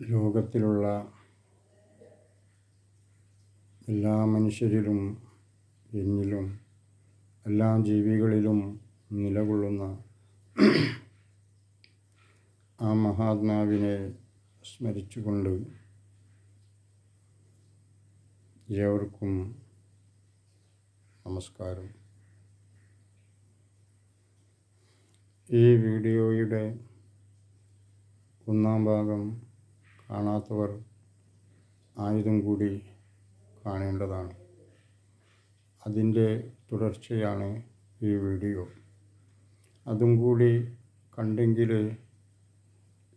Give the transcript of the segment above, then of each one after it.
ലോകത്തിലുള്ള എല്ലാ മനുഷ്യരിലും എന്നിലും എല്ലാ ജീവികളിലും നിലകൊള്ളുന്ന ആ മഹാത്മാവിനെ സ്മരിച്ചുകൊണ്ട് ഏവർക്കും നമസ്കാരം. ഈ വീഡിയോയുടെ ഒന്നാം ഭാഗം കാണാത്തവർ ആയുധം കൂടി കാണേണ്ടതാണ്. അതിന്റെ തുടർച്ചയാണ് ഈ വീഡിയോ. അതും കൂടി കണ്ടെങ്കിൽ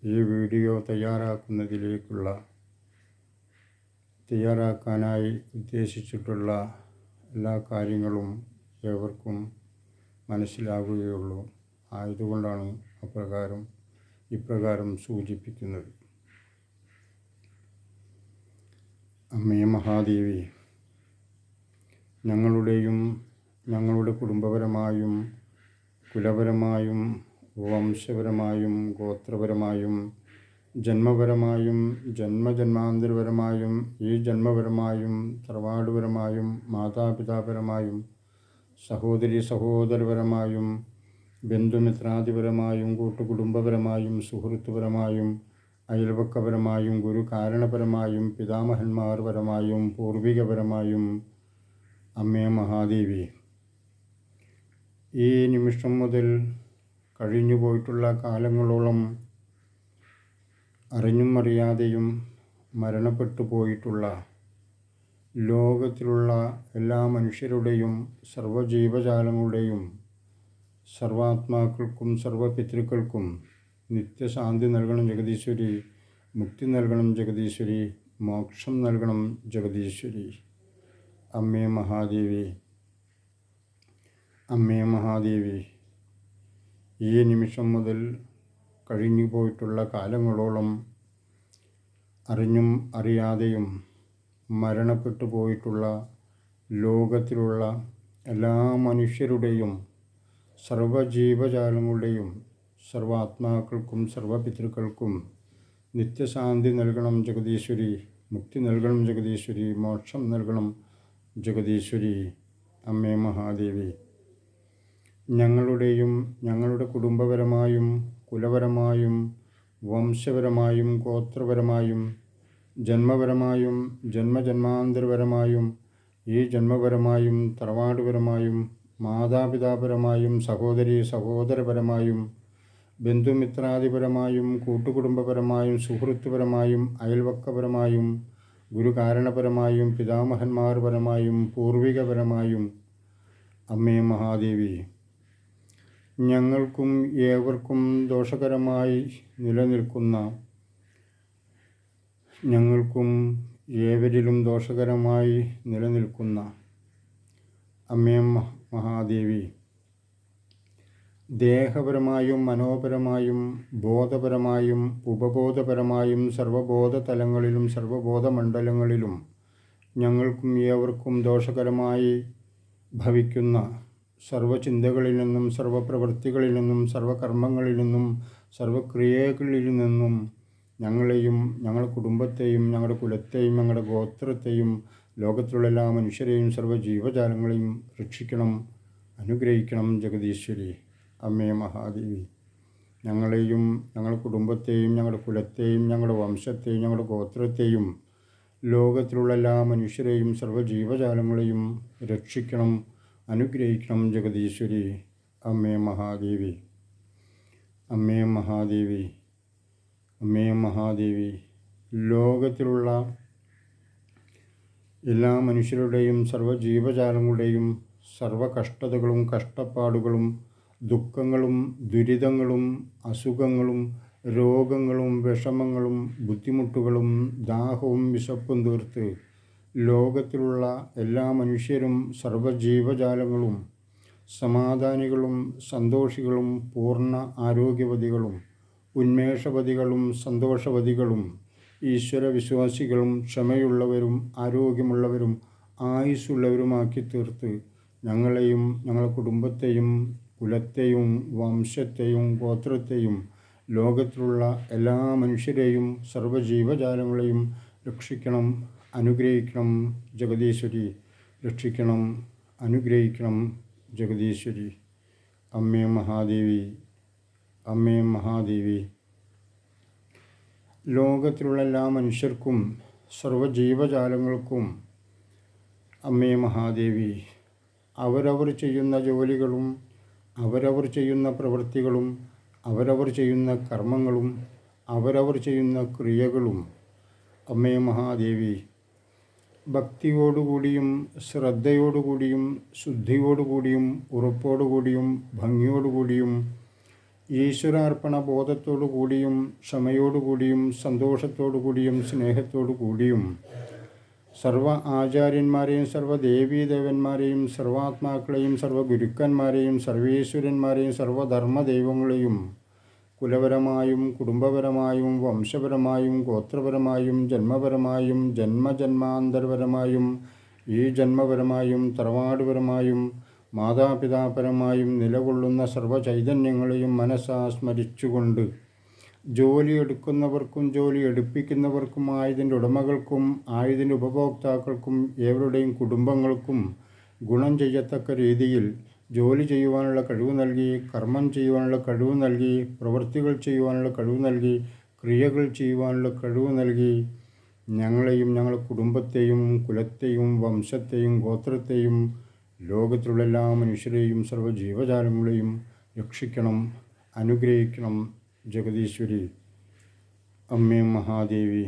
ഈ വീഡിയോ തയ്യാറാക്കുന്നതിലേക്കുള്ള തയ്യാറാക്കാനായി ഉദ്ദേശിച്ചിട്ടുള്ള എല്ലാ കാര്യങ്ങളും ഏവർക്കും മനസ്സിലാകുകയുള്ളൂ ആയതുകൊണ്ടാണ് അപ്രകാരം ഇപ്രകാരം സൂചിപ്പിക്കുന്നത്. അമ്മേ മഹാദേവി ഞങ്ങളുടെയും ഞങ്ങളുടെ കുടുംബപരമായും കുലപരമായും വംശപരമായും ഗോത്രപരമായും ജന്മപരമായും ജന്മജന്മാന്തരപരമായും ഈ ജന്മപരമായും തറവാടുപരമായും മാതാപിതാപരമായും സഹോദരി സഹോദരപരമായും ബന്ധുമിത്രാദിപരമായും കൂട്ടുകുടുംബപരമായും സുഹൃത്തുപരമായും അയൽവക്കപരമായും ഗുരു കാരണപരമായും പിതാമഹന്മാർപരമായും പൂർവികപരമായും അമ്മേ മഹാദേവി. ഈ നിമിഷം മുതൽ കഴിഞ്ഞു പോയിട്ടുള്ള കാലങ്ങളോളം അറിഞ്ഞും അറിയാതെയും മരണപ്പെട്ടു പോയിട്ടുള്ള ലോകത്തിലുള്ള എല്ലാ മനുഷ്യരുടെയും സർവജീവജാലങ്ങളുടെയും സർവാത്മാക്കൾക്കും സർവപിതൃക്കൾക്കും നിത്യശാന്തി നൽകണം ജഗദീശ്വരി മുക്തി നൽകണം ജഗദീശ്വരി മോക്ഷം നൽകണം ജഗദീശ്വരി. അമ്മേ മഹാദേവി അമ്മേ മഹാദേവി ഈ നിമിഷം മുതൽ കഴിഞ്ഞു പോയിട്ടുള്ള കാലങ്ങളോളം അറിഞ്ഞും അറിയാതെയും മരണപ്പെട്ടു പോയിട്ടുള്ള ലോകത്തിലുള്ള എല്ലാ മനുഷ്യരുടെയും സർവജീവജാലങ്ങളുടെയും സർവാത്മാക്കൾക്കും സർവപിതൃക്കൾക്കും നിത്യശാന്തി നൽകണം ജഗതീശ്വരി മുക്തി നൽകണം ജഗതീശ്വരി മോക്ഷം നൽകണം ജഗതീശ്വരി അമ്മേ മഹാദേവി. ഞങ്ങളുടെയും ഞങ്ങളുടെ കുടുംബപരമായും കുലപരമായും വംശപരമായും ഗോത്രപരമായും ജന്മപരമായും ജന്മജന്മാന്തരപരമായും ഈ ജന്മപരമായും തറവാടുപരമായും മാതാപിതാപരമായും സഹോദരി സഹോദരപരമായും ബന്ധുമിത്രാദിപരമായും കൂട്ടുകുടുംബപരമായും സുഹൃത്തുപരമായും അയൽവക്കപരമായും ഗുരുകാരണപരമായും പിതാമഹന്മാർപരമായും പൂർവികപരമായും. അമ്മേ മഹാദേവി ഞങ്ങൾക്കും ഏവർക്കും ദോഷകരമായി നിലനിൽക്കുന്ന ഞങ്ങൾക്കും ഏവരിലും ദോഷകരമായി നിലനിൽക്കുന്ന അമ്മേ മഹാദേവി ദേഹപരമായും മനോപരമായും ബോധപരമായും ഉപബോധപരമായും സർവബോധ തലങ്ങളിലും സർവബോധ മണ്ഡലങ്ങളിലും ഞങ്ങൾക്കും ഏവർക്കും ദോഷകരമായി ഭവിക്കുന്ന സർവചിന്തകളിൽ നിന്നും സർവപ്രവൃത്തികളിൽ നിന്നും സർവകർമ്മങ്ങളിൽ നിന്നും സർവക്രിയകളിൽ നിന്നും ഞങ്ങളെയും ഞങ്ങളുടെ കുടുംബത്തെയും ഞങ്ങളുടെ കുലത്തെയും ഞങ്ങളുടെ ഗോത്രത്തെയും ലോകത്തിലുള്ള എല്ലാ മനുഷ്യരെയും സർവ ജീവജാലങ്ങളെയും രക്ഷിക്കണം അനുഗ്രഹിക്കണം ജഗദീശ്വരി. അമ്മേ മഹാദേവി. ഞങ്ങളെയും ഞങ്ങളുടെ കുടുംബത്തെയും ഞങ്ങളുടെ കുലത്തെയും ഞങ്ങളുടെ വംശത്തെയും ഞങ്ങളുടെ ഗോത്രത്തെയും ലോകത്തിലുള്ള എല്ലാ മനുഷ്യരെയും സർവജീവജാലങ്ങളെയും രക്ഷിക്കണം അനുഗ്രഹിക്കണം ജഗദീശ്വരി. അമ്മേ മഹാദേവി. അമ്മേ മഹാദേവി. അമ്മേ മഹാദേവി. ലോകത്തിലുള്ള എല്ലാ മനുഷ്യരുടെയും സർവജീവജാലങ്ങളുടെയും സർവ കഷ്ടതകളും കഷ്ടപ്പാടുകളും ദുഃഖങ്ങളും ദുരിതങ്ങളും അസുഖങ്ങളും രോഗങ്ങളും വിഷമങ്ങളും ബുദ്ധിമുട്ടുകളും ദാഹവും വിശപ്പും തീർത്ത് ലോകത്തിലുള്ള എല്ലാ മനുഷ്യരും സർവജീവജാലങ്ങളും സമാധാനികളും സന്തോഷികളും പൂർണ ആരോഗ്യവതികളും ഉന്മേഷവതികളും സന്തോഷവതികളും ഈശ്വരവിശ്വാസികളും ക്ഷമയുള്ളവരും ആരോഗ്യമുള്ളവരും ആയുസ്സുള്ളവരുമാക്കി തീർത്ത് ഞങ്ങളെയും ഞങ്ങളുടെ കുടുംബത്തെയും കുലത്തെയും വംശത്തെയും ഗോത്രത്തെയും ലോകത്തിലുള്ള എല്ലാ മനുഷ്യരെയും സർവജീവജാലങ്ങളെയും രക്ഷിക്കണം അനുഗ്രഹിക്കണം ജഗദീശ്വരി. രക്ഷിക്കണം അനുഗ്രഹിക്കണം ജഗദീശ്വരി. അമ്മേ മഹാദേവി അമ്മേ മഹാദേവി. ലോകത്തിലുള്ള എല്ലാ മനുഷ്യർക്കും സർവജീവജാലങ്ങൾക്കും അമ്മേ മഹാദേവി. അവരവർ ചെയ്യുന്ന ജോലികളും അവരവർ ചെയ്യുന്ന പ്രവൃത്തികളും അവരവർ ചെയ്യുന്ന കർമ്മങ്ങളും അവരവർ ചെയ്യുന്ന ക്രിയകളും. അമ്മേ മഹാദേവി ഭക്തിയോടുകൂടിയും ശ്രദ്ധയോടുകൂടിയും ശുദ്ധിയോടുകൂടിയും ഉറപ്പോടുകൂടിയും ഭംഗിയോടുകൂടിയും ഈശ്വരാർപ്പണ ബോധത്തോടു കൂടിയും ക്ഷമയോടുകൂടിയും സന്തോഷത്തോടുകൂടിയും സ്നേഹത്തോടു സർവ ആചാര്യന്മാരെയും സർവ ദേവീദേവന്മാരെയും സർവാത്മാക്കളെയും സർവ ഗുരുക്കന്മാരെയും സർവേശ്വരന്മാരെയും സർവധർമ്മ ദൈവങ്ങളെയും കുലപരമായും കുടുംബപരമായും വംശപരമായും ഗോത്രപരമായും ജന്മപരമായും ജന്മജന്മാന്തരപരമായും ഈ ജന്മപരമായും തറവാടുപരമായും മാതാപിതാപരമായും നിലകൊള്ളുന്ന സർവചൈതന്യങ്ങളെയും മനസ്സാ സ്മരിച്ചുകൊണ്ട് ജോലി എടുക്കുന്നവർക്കും ജോലി എടുപ്പിക്കുന്നവർക്കും ആയതിന്റെ ഉടമകൾക്കും ആയതിന്റെ ഉപഭോക്താക്കൾക്കും ഏവരുടെയും കുടുംബങ്ങൾക്കും ഗുണം ചെയ്യത്തക്ക രീതിയിൽ ജോലി ചെയ്യുവാനുള്ള കഴിവ് നൽകി കർമ്മം ചെയ്യുവാനുള്ള കഴിവ് നൽകി പ്രവൃത്തികൾ ചെയ്യുവാനുള്ള കഴിവ് നൽകി ക്രിയകൾ ചെയ്യുവാനുള്ള കഴിവ് നൽകി ഞങ്ങളെയും ഞങ്ങളുടെ കുടുംബത്തെയും കുലത്തെയും വംശത്തെയും ഗോത്രത്തെയും ലോകത്തിലുള്ള എല്ലാ മനുഷ്യരെയും സർവ ജീവജാലങ്ങളെയും രക്ഷിക്കണം അനുഗ്രഹിക്കണം. ജഗദീശ്വരി അമ്മേ മഹാദേവി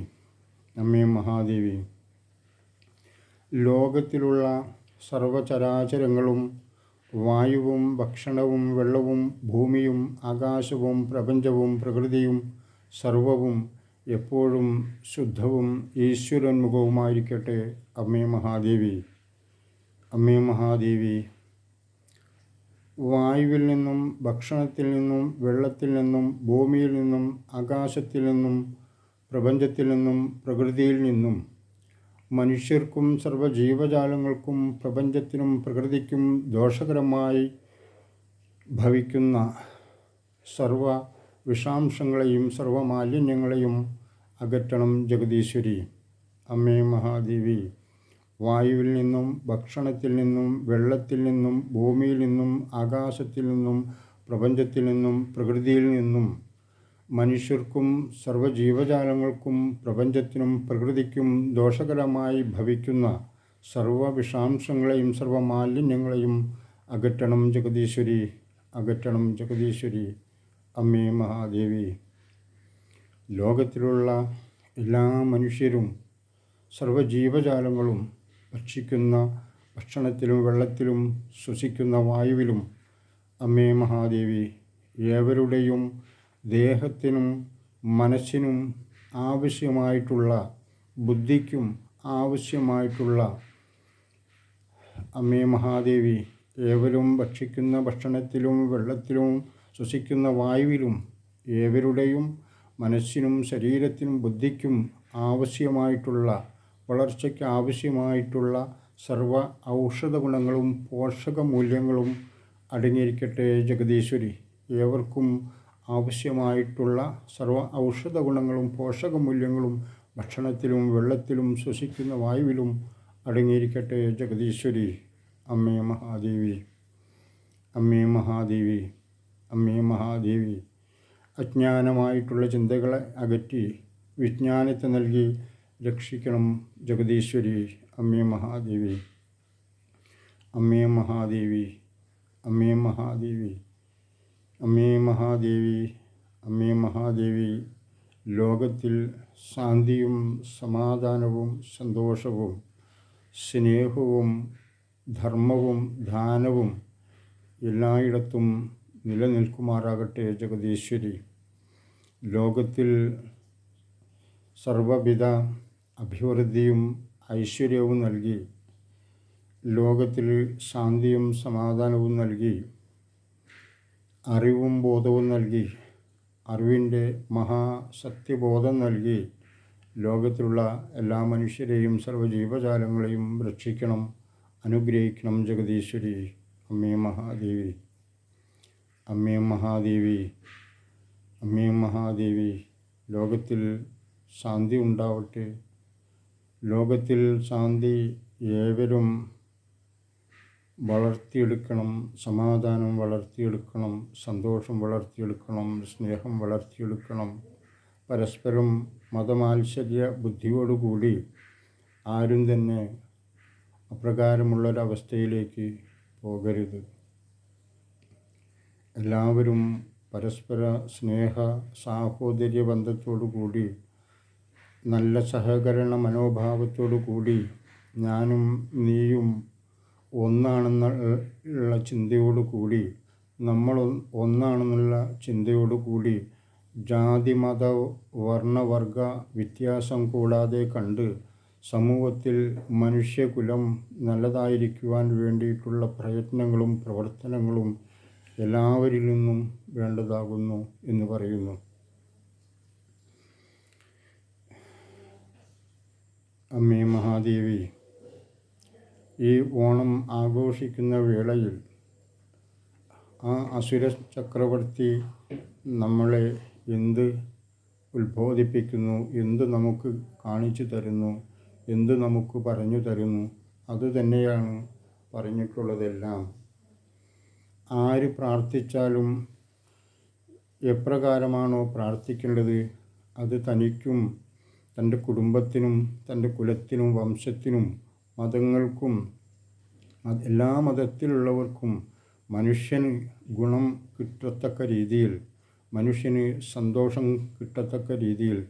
അമ്മേ മഹാദേവി. ലോകത്തിലുള്ള സർവചരാചരങ്ങളും വായുവും ഭക്ഷണവും വെള്ളവും ഭൂമിയും ആകാശവും പ്രപഞ്ചവും പ്രകൃതിയും സർവവും എപ്പോഴും ശുദ്ധവും ഈശ്വരോന്മുഖവുമായിരിക്കട്ടെ അമ്മേ മഹാദേവി അമ്മേ മഹാദേവി. വായുവിൽ നിന്നും ഭക്ഷണത്തിൽ നിന്നും വെള്ളത്തിൽ നിന്നും ഭൂമിയിൽ നിന്നും ആകാശത്തിൽ നിന്നും പ്രപഞ്ചത്തിൽ നിന്നും പ്രകൃതിയിൽ നിന്നും. മനുഷ്യർക്കും സർവജീവജാലങ്ങൾക്കും പ്രപഞ്ചത്തിനും പ്രകൃതിക്കും ദോഷകരമായി ഭവിക്കുന്ന സർവ വിഷാംശങ്ങളെയും സർവമാലിന്യങ്ങളെയും അകറ്റണം ജഗദീശ്വരി. അമ്മേ മഹാദേവി. വായുവിൽ നിന്നും ഭക്ഷണത്തിൽ നിന്നും വെള്ളത്തിൽ നിന്നും ഭൂമിയിൽ നിന്നും ആകാശത്തിൽ നിന്നും പ്രപഞ്ചത്തിൽ നിന്നും പ്രകൃതിയിൽ നിന്നും മനുഷ്യർക്കും സർവജീവജാലങ്ങൾക്കും പ്രപഞ്ചത്തിനും പ്രകൃതിക്കും ദോഷകരമായി ഭവിക്കുന്ന സർവ വിഷാംശങ്ങളെയും സർവമാലിന്യങ്ങളെയും അകറ്റണം ജഗദീശ്വരി അകറ്റണം ജഗദീശ്വരി അമ്മേ മഹാദേവി. ലോകത്തിലുള്ള എല്ലാ മനുഷ്യരും സർവജീവജാലങ്ങളും ഭക്ഷിക്കുന്ന ഭക്ഷണത്തിലും വെള്ളത്തിലും ശ്വസിക്കുന്ന വായുവിലും അമ്മേ മഹാദേവി ഏവരുടെയും ദേഹത്തിനും മനസ്സിനും ആവശ്യമായിട്ടുള്ള ബുദ്ധിക്കും ആവശ്യമായിട്ടുള്ള അമ്മേ മഹാദേവി ഏവരും ഭക്ഷിക്കുന്ന ഭക്ഷണത്തിലും വെള്ളത്തിലും ശ്വസിക്കുന്ന വായുവിലും ഏവരുടെയും മനസ്സിനും ശരീരത്തിനും ബുദ്ധിക്കും ആവശ്യമായിട്ടുള്ള വളർച്ചയ്ക്ക് ആവശ്യമായിട്ടുള്ള സർവ ഔഷധ ഗുണങ്ങളും പോഷക മൂല്യങ്ങളും അടങ്ങിയിരിക്കട്ടെ ജഗദീശ്വരി. ഏവർക്കും ആവശ്യമായിട്ടുള്ള സർവ ഔഷധ ഗുണങ്ങളും പോഷക മൂല്യങ്ങളും ഭക്ഷണത്തിലും വെള്ളത്തിലും ശ്വസിക്കുന്ന വായുവിലും അടങ്ങിയിരിക്കട്ടെ ജഗദീശ്വരി. അമ്മേ മഹാദേവി. അമ്മേ മഹാദേവി. അമ്മേ മഹാദേവി. അജ്ഞാനമായിട്ടുള്ള ചിന്തകളെ അകറ്റി വിജ്ഞാനത്തെ നൽകി രക്ഷിക്കണം ജഗദീശ്വരി അമ്മേ മഹാദേവി. അമ്മേ മഹാദേവി അമ്മേ മഹാദേവി. അമ്മേ മഹാദേവി അമ്മേ മഹാദേവി. ലോകത്തിൽ ശാന്തിയും സമാധാനവും സന്തോഷവും സ്നേഹവും ധർമ്മവും ധ്യാനവും എല്ലായിടത്തും നിലനിൽക്കുമാറാകട്ടെ ജഗദീശ്വരി. ലോകത്തിൽ സർവവിധ അഭിവൃദ്ധിയും ഐശ്വര്യവും നൽകി ലോകത്തിൽ ശാന്തിയും സമാധാനവും നൽകി അറിവും ബോധവും നൽകി അറിവിന്റെ മഹാസത്യബോധം നൽകി ലോകത്തിലുള്ള എല്ലാ മനുഷ്യരെയും സർവജീവജാലങ്ങളെയും രക്ഷിക്കണം അനുഗ്രഹിക്കണം ജഗദീശ്വരി. അമ്മേ മഹാദേവി. അമ്മേ മഹാദേവി. അമ്മേ മഹാദേവി. ലോകത്തിൽ ശാന്തി ഉണ്ടാവട്ടെ. ലോകത്തിൽ ശാന്തി ഏവരും വളർത്തിയെടുക്കണം സമാധാനം വളർത്തിയെടുക്കണം സന്തോഷം വളർത്തിയെടുക്കണം സ്നേഹം വളർത്തിയെടുക്കണം. പരസ്പരം മതമാത്സര്യ ബുദ്ധിയോടുകൂടി ആരും തന്നെ അപ്രകാരമുള്ളൊരവസ്ഥയിലേക്ക് പോകരുത്. എല്ലാവരും പരസ്പര സ്നേഹ സാഹോദര്യ ബന്ധത്തോടു കൂടി നല്ല സഹകരണ മനോഭാവത്തോടു കൂടി ഞാനും നീയും ഒന്നാണെന്നുള്ള ചിന്തയോടു കൂടി നമ്മൾ ഒന്നാണെന്നുള്ള ചിന്തയോടു കൂടി ജാതി മത വർണവർഗ വ്യത്യാസം കൂടാതെ കണ്ട് സമൂഹത്തിൽ മനുഷ്യകുലം നല്ലതായിരിക്കുവാൻ വേണ്ടിയിട്ടുള്ള പ്രയത്നങ്ങളും പ്രവർത്തനങ്ങളും എല്ലാവരിൽ നിന്നും വേണ്ടതാകുന്നു എന്ന് പറയുന്നു. അമ്മേ മഹാദേവി ഈ ഓണം ആഘോഷിക്കുന്ന വേളയിൽ ആ അസുര ചക്രവർത്തി നമ്മളെ എന്ത് ഉത്ബോധിപ്പിക്കുന്നു എന്ത് നമുക്ക് കാണിച്ചു തരുന്നു എന്ത് നമുക്ക് പറഞ്ഞു തരുന്നു അത് തന്നെയാണ് പറഞ്ഞിട്ടുള്ളതെല്ലാം. ആര് പ്രാർത്ഥിച്ചാലും എപ്രകാരമാണോ പ്രാർത്ഥിക്കേണ്ടത് അത് തനിക്കും തന്റെ കുടുംബത്തിനും തന്റെ കുലത്തിനും വംശത്തിനും മതങ്ങൾക്കും എല്ലാ മതത്തിലുള്ളവർക്കും മനുഷ്യന് ഗുണം കിട്ടത്തക്ക രീതിയിൽ മനുഷ്യന് സന്തോഷം കിട്ടത്തക്ക രീതിയിൽ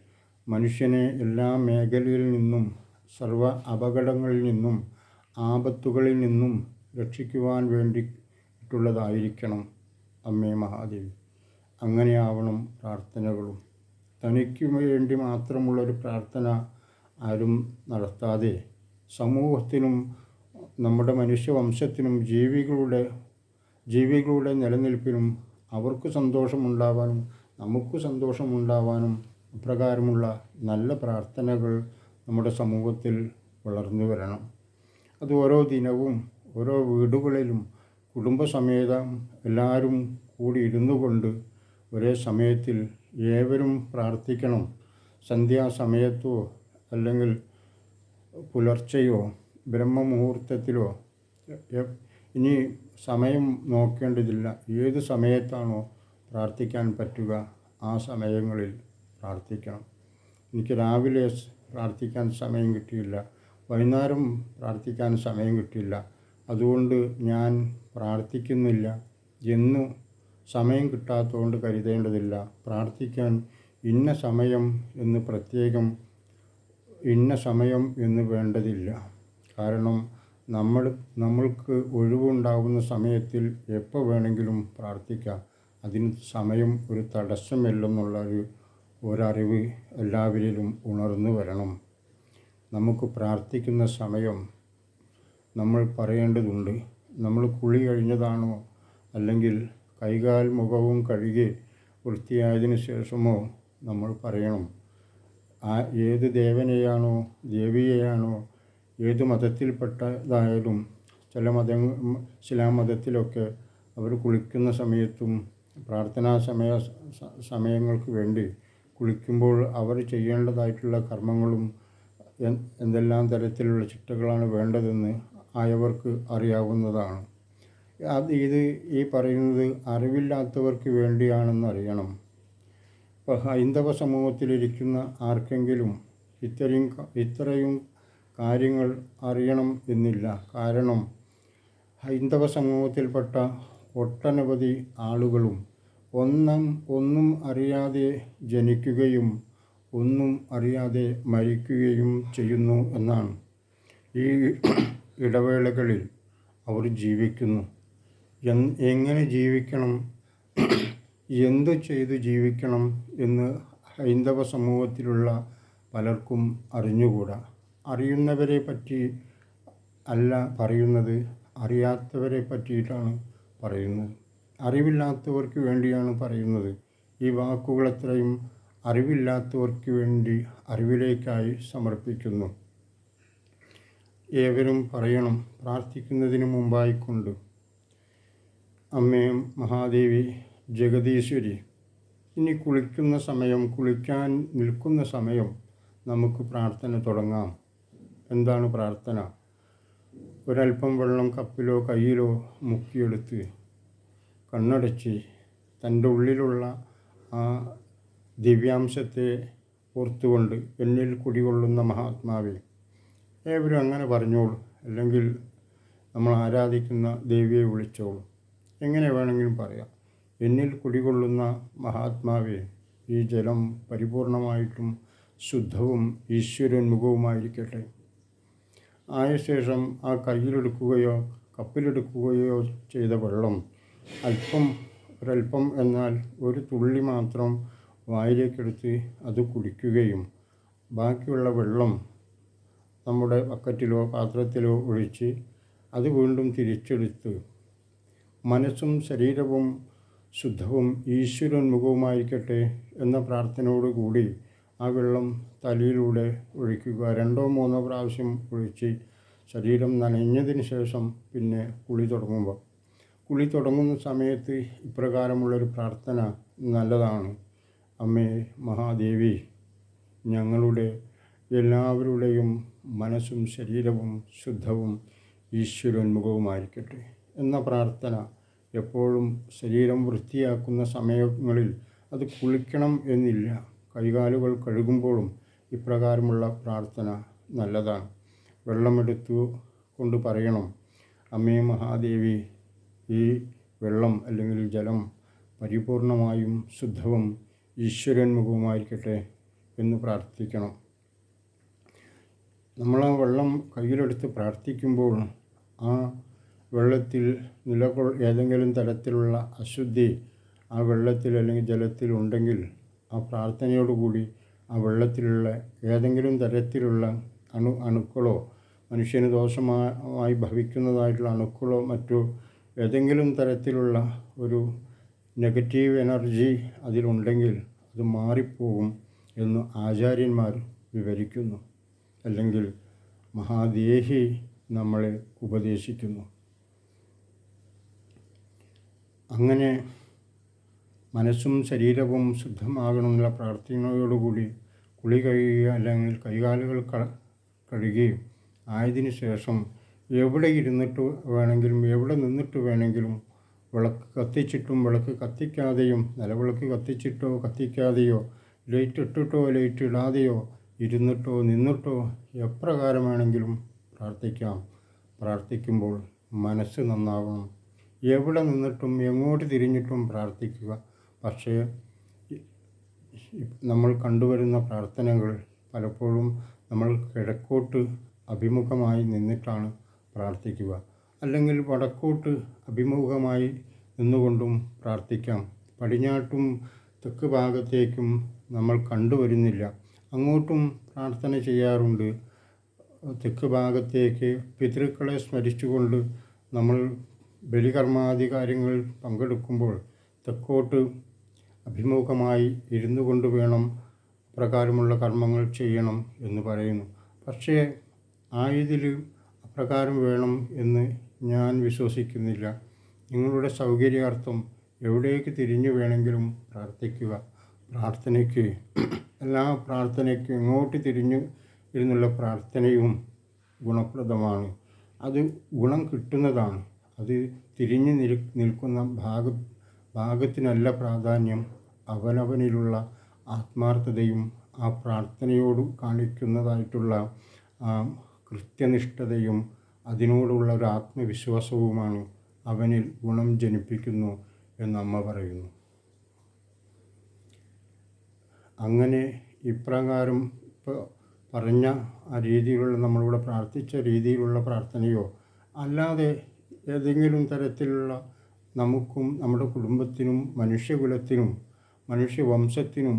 മനുഷ്യനെ എല്ലാ മേഖലയിൽ നിന്നും സർവ അപകടങ്ങളിൽ നിന്നും ആപത്തുകളിൽ നിന്നും രക്ഷിക്കുവാൻ വേണ്ടിയിട്ടുള്ളതായിരിക്കണം. അമ്മേ മഹാദേവി. അങ്ങനെയാവണം പ്രാർത്ഥനകളും. തനിക്ക് വേണ്ടി മാത്രമുള്ളൊരു പ്രാർത്ഥന ആരും നടത്താതെ സമൂഹത്തിനും നമ്മുടെ മനുഷ്യവംശത്തിനും ജീവികളുടെ ജീവികളുടെ നിലനിൽപ്പിനും അവർക്ക് സന്തോഷമുണ്ടാവാനും നമുക്ക് സന്തോഷമുണ്ടാവാനും അപ്രകാരമുള്ള നല്ല പ്രാർത്ഥനകൾ നമ്മുടെ സമൂഹത്തിൽ വളർന്നു വരണം. അത് ഓരോ ദിനവും ഓരോ വീടുകളിലും കുടുംബസമേതം എല്ലാവരും കൂടി ഇരുന്നു കൊണ്ട് ഒരേ സമയത്തിൽ ഏവരും പ്രാർത്ഥിക്കണം. സന്ധ്യാസമയത്തോ അല്ലെങ്കിൽ പുലർച്ചെയോ ബ്രഹ്മമുഹൂർത്തത്തിലോ. ഇനി സമയം നോക്കേണ്ടതില്ല. ഏത് സമയത്താണോ പ്രാർത്ഥിക്കാൻ പറ്റുക ആ സമയങ്ങളിൽ പ്രാർത്ഥിക്കണം. എനിക്ക് രാവിലെ പ്രാർത്ഥിക്കാൻ സമയം കിട്ടിയില്ല. വൈകുന്നേരം പ്രാർത്ഥിക്കാൻ സമയം കിട്ടിയില്ല. അതുകൊണ്ട് ഞാൻ പ്രാർത്ഥിക്കുന്നില്ല എന്ന് സമയം കിട്ടാത്തതുകൊണ്ട് കരുതേണ്ടതില്ല. പ്രാർത്ഥിക്കാൻ ഇന്ന സമയം എന്ന് പ്രത്യേകം ഇന്ന സമയം എന്ന് വേണ്ടതില്ല. കാരണം നമ്മൾ നമ്മൾക്ക് ഒഴിവുണ്ടാകുന്ന സമയത്തിൽ എപ്പോൾ വേണമെങ്കിലും പ്രാർത്ഥിക്കാം. അതിന് സമയം ഒരു തടസ്സമില്ലെന്നുള്ള ഒരു ഒരറിവ് എല്ലാവരിലും ഉണർന്നു വരണം. നമുക്ക് പ്രാർത്ഥിക്കുന്ന സമയം നമ്മൾ പറയേണ്ടതുണ്ട്. നമ്മൾ കുളി കഴിഞ്ഞതാണോ അല്ലെങ്കിൽ കൈകാൽ മുഖവും കഴുകി വൃത്തിയായതിനു ശേഷമോ നമ്മൾ പറയണം. ആ ഏത് ദേവനെയാണോ ദേവിയെയാണോ ഏത് മതത്തിൽപ്പെട്ടതായാലും ചില മത ഇസ്ലാം മതത്തിലൊക്കെ അവർ കുളിക്കുന്ന സമയത്തും പ്രാർത്ഥനാ സമയ സമയങ്ങൾക്ക് വേണ്ടി കുളിക്കുമ്പോൾ അവർ ചെയ്യേണ്ടതായിട്ടുള്ള കർമ്മങ്ങളും എന്തെല്ലാം തരത്തിലുള്ള ചിട്ടകളാണ് വേണ്ടതെന്ന് ആയവർക്ക് അറിയാവുന്നതാണ്. അത് ഇത് ഈ പറയുന്നത് അറിവില്ലാത്തവർക്ക് വേണ്ടിയാണെന്ന് അറിയണം. ഇപ്പോൾ ഹൈന്ദവ സമൂഹത്തിലിരിക്കുന്ന ആർക്കെങ്കിലും ഇത്രയും ഇത്രയും കാര്യങ്ങൾ അറിയണം എന്നില്ല. കാരണം ഹൈന്ദവ സമൂഹത്തിൽപ്പെട്ട ഒട്ടനവധി ആളുകളും ഒന്നും ഒന്നും അറിയാതെ ജനിക്കുകയും ഒന്നും അറിയാതെ മരിക്കുകയും ചെയ്യുന്നു എന്നാണ് ഈ ഇടവേളകളിൽ അവർ ജീവിക്കുന്നു. എങ്ങനെ ജീവിക്കണം? എന്തു ചെയ്തു ജീവിക്കണം? എന്ന് ഹൈന്ദവ സമൂഹത്തിലുള്ള പലർക്കും അറിഞ്ഞുകൂടാ. അറിയുന്നവരെ പറ്റി അല്ല പറയുന്നത്. അറിയാത്തവരെ പറ്റിയിട്ടാണ് പറയുന്നത്. അറിവില്ലാത്തവർക്ക് വേണ്ടിയാണ് പറയുന്നത്. ഈ വാക്കുകളത്രയും അറിവില്ലാത്തവർക്ക് വേണ്ടി അറിവിലേക്കായി സമർപ്പിക്കുന്നു. ഏവരും പറയണം. പ്രാർത്ഥിക്കുന്നതിന് മുമ്പായിക്കൊണ്ട് അമ്മേ മഹാദേവി ജഗദീശ്വരി ഇനി കുളിക്കുന്ന സമയം കുളിക്കാൻ നിൽക്കുന്ന സമയം നമുക്ക് പ്രാർത്ഥന തുടങ്ങാം. എന്താണ് പ്രാർത്ഥന? ഒരൽപ്പം വെള്ളം കപ്പിലോ കയ്യിലോ മുക്കിയെടുത്ത് കണ്ണടച്ച് തന്റെ ഉള്ളിലുള്ള ആ ദിവ്യാംശത്തെ ഓർത്തുകൊണ്ട് എന്നിൽ കുടികൊള്ളുന്ന മഹാത്മാവെ ഏവരും അങ്ങനെ പറഞ്ഞോളൂ. അല്ലെങ്കിൽ നമ്മൾ ആരാധിക്കുന്ന ദേവിയെ വിളിച്ചോളൂ. എങ്ങനെ വേണമെങ്കിലും പറയാം. എന്നിൽ കുടികൊള്ളുന്ന മഹാത്മാവെ ഈ ജലം പരിപൂർണമായിട്ടും ശുദ്ധവും ഈശ്വരോന്മുഖവുമായിരിക്കട്ടെ. ആയ ശേഷം ആ കയ്യിലെടുക്കുകയോ കപ്പിലെടുക്കുകയോ ചെയ്ത വെള്ളം അല്പം ഒരല്പം എന്നാൽ ഒരു തുള്ളി മാത്രം വായിലേക്കെടുത്ത് അത് കുടിക്കുകയും ബാക്കിയുള്ള വെള്ളം നമ്മുടെ ബക്കറ്റിലോ പാത്രത്തിലോ ഒഴിച്ച് അത് വീണ്ടും തിരിച്ചെടുത്ത് മനസ്സും ശരീരവും ശുദ്ധവും ഈശ്വരോന്മുഖവുമായിരിക്കട്ടെ എന്ന പ്രാർത്ഥനയോടുകൂടി ആ വെള്ളം തലയിലൂടെ ഒഴിക്കുക. രണ്ടോ മൂന്നോ പ്രാവശ്യം ഒഴിച്ച് ശരീരം നനഞ്ഞതിന് ശേഷം പിന്നെ കുളി തുടങ്ങുമ്പോൾ കുളി തുടങ്ങുന്ന സമയത്ത് ഇപ്രകാരമുള്ളൊരു പ്രാർത്ഥന നല്ലതാണ്. അമ്മേ മഹാദേവി ഞങ്ങളുടെ എല്ലാവരുടെയും മനസ്സും ശരീരവും ശുദ്ധവും ഈശ്വരോന്മുഖവുമായിരിക്കട്ടെ. എന്ന പ്രാർത്ഥന എപ്പോഴും ശരീരം വൃത്തിയാക്കുന്ന സമയങ്ങളിൽ അത് കുളിക്കണം എന്നില്ല. കൈകാലുകൾ കഴുകുമ്പോഴും ഇപ്രകാരമുള്ള പ്രാർത്ഥന നല്ലതാണ്. വെള്ളമെടുത്തു കൊണ്ട് പറയണം അമ്മേ മഹാദേവി ഈ വെള്ളം അല്ലെങ്കിൽ ജലം പരിപൂർണമായും ശുദ്ധവും ഈശ്വരന്മുഖവുമായിരിക്കട്ടെ എന്ന് പ്രാർത്ഥിക്കണം. നമ്മൾ ആ വെള്ളം കയ്യിലെടുത്ത് പ്രാർത്ഥിക്കുമ്പോൾ ആ വെള്ളത്തിൽ നിലകൊൾ ഏതെങ്കിലും തരത്തിലുള്ള അശുദ്ധി ആ വെള്ളത്തിൽ അല്ലെങ്കിൽ ജലത്തിൽ ഉണ്ടെങ്കിൽ ആ പ്രാർത്ഥനയോടുകൂടി ആ വെള്ളത്തിലുള്ള ഏതെങ്കിലും തരത്തിലുള്ള അണു അണുക്കളോ മനുഷ്യന് ദോഷമായി ഭവിക്കുന്നതായിട്ടുള്ള അണുക്കളോ മറ്റോ ഏതെങ്കിലും തരത്തിലുള്ള ഒരു നെഗറ്റീവ് എനർജി അതിലുണ്ടെങ്കിൽ അത് മാറിപ്പോകും എന്ന് ആചാര്യന്മാർ വിവരിക്കുന്നു. അല്ലെങ്കിൽ മഹാദേഹി നമ്മളെ ഉപദേശിക്കുന്നു. അങ്ങനെ മനസ്സും ശരീരവും ശുദ്ധമാകണമെന്നുള്ള പ്രാർത്ഥനയോടുകൂടി കുളി കഴിയുക അല്ലെങ്കിൽ കൈകാലുകൾ കഴുകുകയും ആയതിനു ശേഷം എവിടെ ഇരുന്നിട്ട് വേണമെങ്കിലും എവിടെ നിന്നിട്ട് വേണമെങ്കിലും വിളക്ക് കത്തിച്ചിട്ടും വിളക്ക് കത്തിക്കാതെയും നിലവിളക്ക് കത്തിച്ചിട്ടോ കത്തിക്കാതെയോ ലൈറ്റ് ഇട്ടിട്ടോ ലൈറ്റ് ഇടാതെയോ ഇരുന്നിട്ടോ നിന്നിട്ടോ എപ്രകാരം വേണമെങ്കിലും പ്രാർത്ഥിക്കാം. പ്രാർത്ഥിക്കുമ്പോൾ മനസ്സ് നന്നാവണം. എവിടെ നിന്നിട്ടും എങ്ങോട്ട് തിരിഞ്ഞിട്ടും പ്രാർത്ഥിക്കുക. പക്ഷേ നമ്മൾ കണ്ടുവരുന്ന പ്രാർത്ഥനകൾ പലപ്പോഴും നമ്മൾ കിഴക്കോട്ട് അഭിമുഖമായി നിന്നിട്ടാണ് പ്രാർത്ഥിക്കുക. അല്ലെങ്കിൽ വടക്കോട്ട് അഭിമുഖമായി നിന്നുകൊണ്ടും പ്രാർത്ഥിക്കാം. പടിഞ്ഞാട്ടും തെക്ക് ഭാഗത്തേക്കും നമ്മൾ കണ്ടുവരുന്നില്ല. അങ്ങോട്ടും പ്രാർത്ഥന ചെയ്യാറുണ്ട്. തെക്ക് ഭാഗത്തേക്ക് പിതൃക്കളെ സ്മരിച്ചുകൊണ്ട് നമ്മൾ ബലികർമാദി കാര്യങ്ങൾ പങ്കെടുക്കുമ്പോൾ തെക്കോട്ട് അഭിമുഖമായി ഇരുന്നു കൊണ്ട് വേണം പ്രകാരമുള്ള കർമ്മങ്ങൾ ചെയ്യണം എന്ന് പറയുന്നു. പക്ഷേ ആയതിൽ അപ്രകാരം വേണം എന്ന് ഞാൻ വിശ്വസിക്കുന്നില്ല. നിങ്ങളുടെ സൗകര്യാർത്ഥം എവിടേക്ക് തിരിഞ്ഞു വേണമെങ്കിലും പ്രാർത്ഥിക്കുക. പ്രാർത്ഥനയ്ക്ക് എല്ലാ പ്രാർത്ഥനയ്ക്കും ഇങ്ങോട്ട് തിരിഞ്ഞു ഇരുന്നുള്ള പ്രാർത്ഥനയും ഗുണപ്രദമാണ്. അത് ഗുണം കിട്ടുന്നതാണ്. അത് തിരിഞ്ഞു നിൽ നിൽക്കുന്ന ഭാഗ ഭാഗത്തിനല്ല പ്രാധാന്യം. അവനവനിലുള്ള ആത്മാർത്ഥതയും ആ പ്രാർത്ഥനയോട് കാണിക്കുന്നതായിട്ടുള്ള കൃത്യനിഷ്ഠതയും അതിനോടുള്ള ഒരു ആത്മവിശ്വാസവുമാണ് അവനിൽ ഗുണം ജനിപ്പിക്കുന്നു എന്ന് അമ്മ പറയുന്നു. അങ്ങനെ ഇപ്രകാരം ഇപ്പോൾ പറഞ്ഞ ആ രീതിയിലുള്ള നമ്മളിവിടെ പ്രാർത്ഥിച്ച രീതിയിലുള്ള പ്രാർത്ഥനയോ അല്ലാതെ ഏതെങ്കിലും തരത്തിലുള്ള നമുക്കും നമ്മുടെ കുടുംബത്തിനും മനുഷ്യകുലത്തിനും മനുഷ്യവംശത്തിനും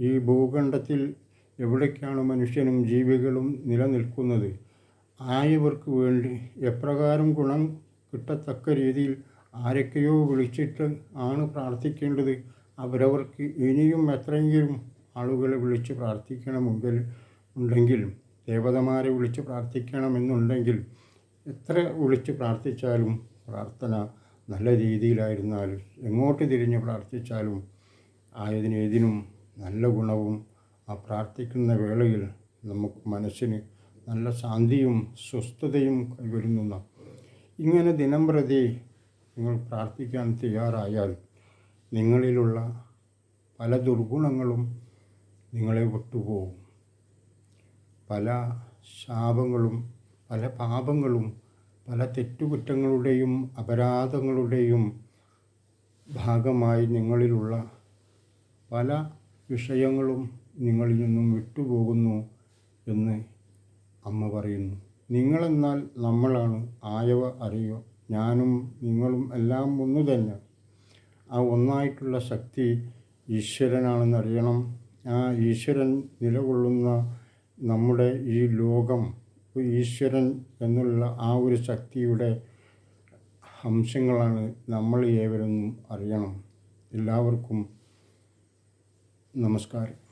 ഈ ഭൂഖണ്ഡത്തിൽ എവിടേക്കാണ് മനുഷ്യനും ജീവികളും നിലനിൽക്കുന്നത്? ആയവർക്ക് വേണ്ടി എപ്രകാരം ഗുണം കിട്ടത്തക്ക രീതിയിൽ ആരൊക്കെയോ വിളിച്ചിട്ട് ആണ് പ്രാർത്ഥിക്കേണ്ടത്. അവരവർക്ക് ഇനിയും എത്രയെങ്കിലും ആളുകളെ വിളിച്ച് പ്രാർത്ഥിക്കണമെങ്കിൽ ഉണ്ടെങ്കിൽ ദേവതമാരെ വിളിച്ച് പ്രാർത്ഥിക്കണമെന്നുണ്ടെങ്കിൽ എത്ര വിളിച്ച് പ്രാർത്ഥിച്ചാലും പ്രാർത്ഥന നല്ല രീതിയിലായിരുന്നാൽ എങ്ങോട്ട് തിരിഞ്ഞ് പ്രാർത്ഥിച്ചാലും ആയതിനേതിനും നല്ല ഗുണവും ആ പ്രാർത്ഥിക്കുന്ന വേളയിൽ നമുക്ക് മനസ്സിന് നല്ല ശാന്തിയും സ്വസ്ഥതയും കൈവരുന്ന ഇങ്ങനെ ദിനം പ്രതി നിങ്ങൾ പ്രാർത്ഥിക്കാൻ തയ്യാറായാൽ നിങ്ങളിലുള്ള പല ദുർഗുണങ്ങളും നിങ്ങളെ വിട്ടുപോകും. പല ശാപങ്ങളും പല പാപങ്ങളും പല തെറ്റുകുറ്റങ്ങളുടെയും അപരാധങ്ങളുടെയും ഭാഗമായി നിങ്ങളിലുള്ള പല വിഷയങ്ങളും നിങ്ങളിൽ നിന്നും വിട്ടുപോകുന്നു എന്ന് അമ്മ പറയുന്നു. നിങ്ങളെന്നാൽ നമ്മളാണ് ആയവ അറിയോ? ഞാനും നിങ്ങളും എല്ലാം ഒന്നു തന്നെ. ആ ഒന്നായിട്ടുള്ള ശക്തി ഈശ്വരനാണെന്നറിയണം ആ ഈശ്വരൻ നിലകൊള്ളുന്ന നമ്മുടെ ഈ ലോകം ഈശ്വരൻ എന്നുള്ള ആ ഒരു ശക്തിയുടെ അംശങ്ങളാണ് നമ്മൾ ഏവരെന്നും അറിയണം. എല്ലാവർക്കും നമസ്കാരം.